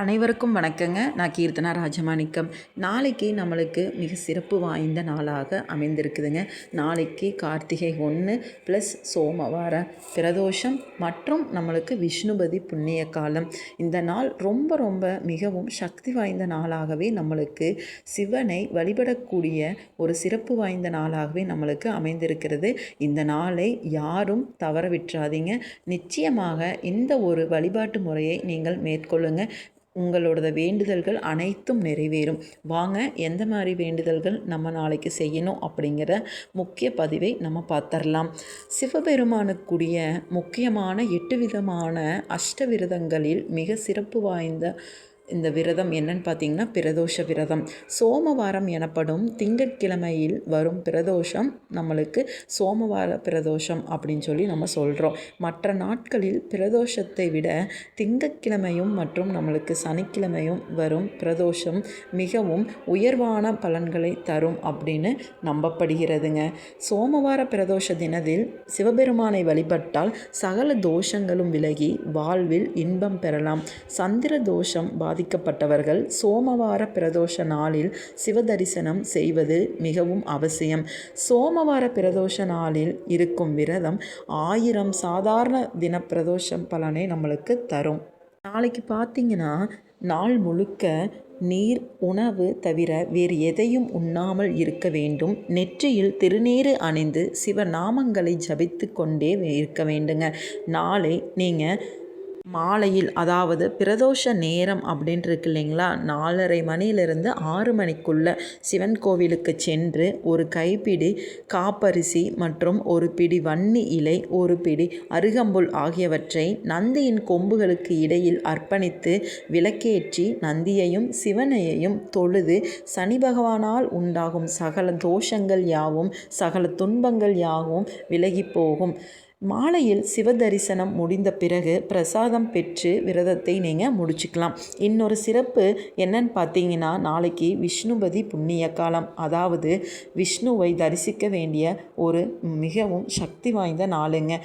அனைவருக்கும் வணக்கங்க. நான் கீர்த்தனா ராஜமாணிக்கம். நாளைக்கு நம்மளுக்கு மிக சிறப்பு வாய்ந்த நாளாக அமைந்திருக்குதுங்க. நாளைக்கு கார்த்திகை ஒன்று ப்ளஸ் சோமவார பிரதோஷம் மற்றும் நம்மளுக்கு விஷ்ணுபதி புண்ணிய காலம். இந்த நாள் ரொம்ப ரொம்ப மிகவும் சக்தி வாய்ந்த நாளாகவே நம்மளுக்கு சிவனை வழிபடக்கூடிய ஒரு சிறப்பு வாய்ந்த நாளாகவே நம்மளுக்கு அமைந்திருக்கிறது. இந்த நாளை யாரும் தவற விட்டுறாதீங்க. நிச்சயமாக இந்த ஒரு வழிபாட்டு முறையை நீங்கள் மேற்கொள்ளுங்கள் உங்களோட வேண்டுதல்கள் அனைத்தும் நிறைவேறும். வாங்க எந்த மாதிரி வேண்டுதல்கள் நம்ம நாளைக்கு செய்யணும் அப்படிங்கிற முக்கிய பதிவை நம்ம பார்த்துடலாம். சிவபெருமானுக்குரிய முக்கியமான எட்டு விதமான அஷ்டவிரதங்களில் மிக சிறப்பு வாய்ந்த இந்த விரதம் என்னன்னு பார்த்தீங்கன்னா பிரதோஷ விரதம். சோமவாரம் எனப்படும் திங்கட்கிழமையில் வரும் பிரதோஷம் நம்மளுக்கு சோமவார பிரதோஷம் அப்படின்னு சொல்லி நம்ம சொல்கிறோம் மற்ற நாட்களில் பிரதோஷத்தை விட திங்கட்கிழமையும் மற்றும் நம்மளுக்கு சனிக்கிழமையும் வரும் பிரதோஷம் மிகவும் உயர்வான பலன்களை தரும் அப்படின்னு நம்பப்படுகிறதுங்க. சோமவார பிரதோஷ தினத்தில் சிவபெருமானை வழிபட்டால் சகல தோஷங்களும் விலகி வாழ்வில் இன்பம் பெறலாம். சந்திர தோஷம் பாதி பாதிக்கப்பட்டவர்கள் சோமவார பிரதோஷ நாளில் சிவதரிசனம் செய்வது மிகவும் அவசியம். சோமவார பிரதோஷ நாளில் இருக்கும் விரதம் ஆயிரம் சாதாரண தின பிரதோஷம் பலனை நம்மளுக்கு தரும். நாளைக்கு பார்த்தீங்கன்னா நாள் முழுக்க நீர் உணவு தவிர வேறு எதையும் உண்ணாமல் இருக்க வேண்டும். நெற்றியில் திருநீறு அணிந்து சிவநாமங்களை ஜபித்து கொண்டே இருக்க வேண்டுங்க. நாளை நீங்கள் மாலையில் அதாவது பிரதோஷ நேரம் அப்படின்ட்டு இருக்கு இல்லைங்களா? நாலரை மணியிலிருந்து ஆறு மணிக்குள்ளே சிவன் கோவிலுக்கு சென்று ஒரு கைப்பிடி காப்பரிசி மற்றும் ஒரு பிடி வன்னி இலை ஒரு பிடி அருகம்புல் ஆகியவற்றை நந்தியின் கொம்புகளுக்கு இடையில் அர்ப்பணித்து விளக்கேற்றி நந்தியையும் சிவனையையும் தொழுது சனி பகவானால் உண்டாகும் சகல தோஷங்கள் யாவும் சகல துன்பங்கள் யாவும் விலகி போகும். மாலையில் சிவ தரிசனம் முடிந்த பிறகு பிரசாதம் பெற்று விரதத்தை நீங்கள் முடிச்சுக்கலாம். இன்னொரு சிறப்பு என்னன்னு பார்த்தீங்கன்னா நாளைக்கு விஷ்ணுபதி புண்ணிய காலம். அதாவது விஷ்ணுவை தரிசிக்க வேண்டிய ஒரு மிகவும் சக்தி வாய்ந்த நாளுங்க.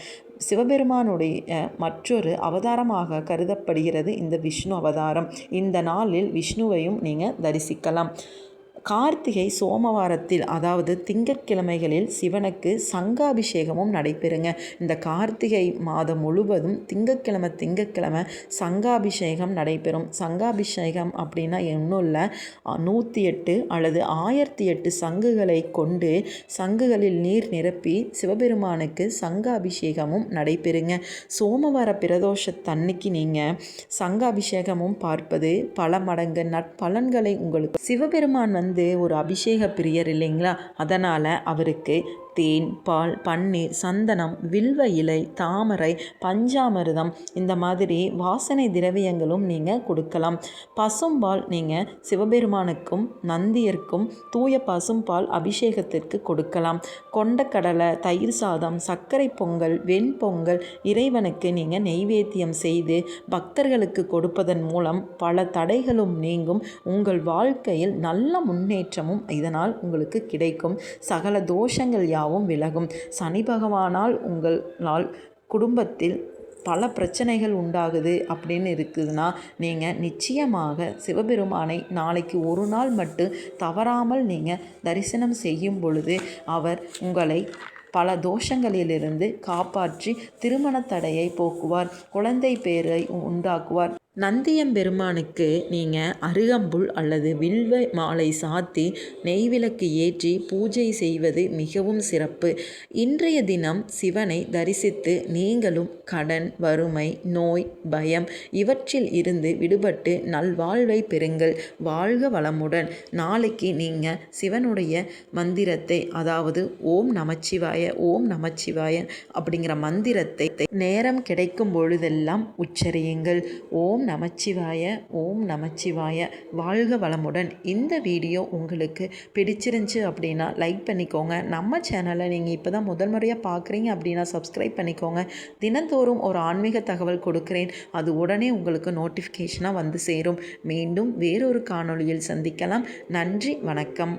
சிவபெருமானுடைய மற்றொரு அவதாரமாக கருதப்படுகிறது இந்த விஷ்ணு அவதாரம். இந்த நாளில் விஷ்ணுவையும் நீங்கள் தரிசிக்கலாம். கார்த்திகை சோமவாரத்தில் அதாவது திங்கட்கிழமைகளில் சிவனுக்கு சங்காபிஷேகமும் நடைபெறுங்க. இந்த கார்த்திகை மாதம் முழுவதும் திங்கட்கிழமை திங்கட்கிழமை சங்காபிஷேகம் நடைபெறும். சங்காபிஷேகம் அப்படின்னா ஒன்றும் இல்லை. நூற்றி எட்டு அல்லது ஆயிரத்தி எட்டு சங்குகளை கொண்டு சங்குகளில் நீர் நிரப்பி சிவபெருமானுக்கு சங்காபிஷேகமும் நடைபெறுங்க. சோமவார பிரதோஷத்தன்னைக்கு நீங்கள் சங்காபிஷேகமும் பார்ப்பது பல மடங்கு நட்பலன்களை உங்களுக்கு சிவபெருமான் வந்து வந்து ஒரு அபிஷேக பிரியர் இல்லைங்களா? அதனால் அவருக்கு தேன் பால் பன்னீர் சந்தனம் வில்வ இலை தாமரை பஞ்சாமிரதம் இந்த மாதிரி வாசனை திரவியங்களும் நீங்கள் கொடுக்கலாம். பசும்பால் நீங்கள் சிவபெருமானுக்கும் நந்தியர்க்கும் தூய பசும்பால் அபிஷேகத்திற்கு கொடுக்கலாம். கொண்டக்கடலை தயிர் சாதம் சர்க்கரை பொங்கல் வெண்பொங்கல் இறைவனுக்கு நீங்கள் நெய்வேத்தியம் செய்து பக்தர்களுக்கு கொடுப்பதன் மூலம் பல தடைகளும் நீங்கும். உங்கள் வாழ்க்கையில் நல்ல முன்னேற்றமும் இதனால் உங்களுக்கு கிடைக்கும். சகல தோஷங்கள் யாவும் எல்லாவும் விலகும். சனி பகவானால் உங்களால் குடும்பத்தில் பல பிரச்சனைகள் உண்டாகுது அப்படின்னு இருக்குதுன்னா நீங்கள் நிச்சயமாக சிவபெருமானை நாளைக்கு ஒரு நாள் மட்டும் தவறாமல் நீங்கள் தரிசனம் செய்யும் பொழுது அவர் உங்களை பல தோஷங்களிலிருந்து காப்பாற்றி திருமண தடையை போக்குவார் குழந்தை பேரை உண்டாக்குவார். நந்தியம்பெருமானுக்கு நீங்கள் அருகம்புல் அல்லது வில்வ மாலை சாத்தி நெய்விளக்கு ஏற்றி பூஜை செய்வது மிகவும் சிறப்பு. இன்றைய தினம் சிவனை தரிசித்து நீங்களும் கடன் வறுமை நோய் பயம் இவற்றில் இருந்து விடுபட்டு நல்வாழ்வை பெறுங்கள். வாழ்க வளமுடன். நாளைக்கு நீங்கள் சிவனுடைய மந்திரத்தை அதாவது ஓம் நமச்சிவாய ஓம் நமச்சிவாய அப்படிங்கிற மந்திரத்தை நேரம் கிடைக்கும் பொழுதெல்லாம் உச்சரியுங்கள். ஓம் நமச்சிவாய ஓம் நமச்சிவாய. வாழ்க வளமுடன். இந்த வீடியோ உங்களுக்கு பிடிச்சிருந்துச்சு அப்படின்னா லைக் பண்ணிக்கோங்க. நம்ம சேனலை நீங்கள் இப்போ தான் முதல் முறையாக பார்க்குறீங்க அப்படின்னா சப்ஸ்கிரைப் பண்ணிக்கோங்க. தினந்தோறும் ஒரு ஆன்மீக தகவல் கொடுக்குறேன். அது உடனே உங்களுக்கு நோட்டிஃபிகேஷனாக வந்து சேரும். மீண்டும் வேறொரு காணொளியில் சந்திக்கலாம். நன்றி வணக்கம்.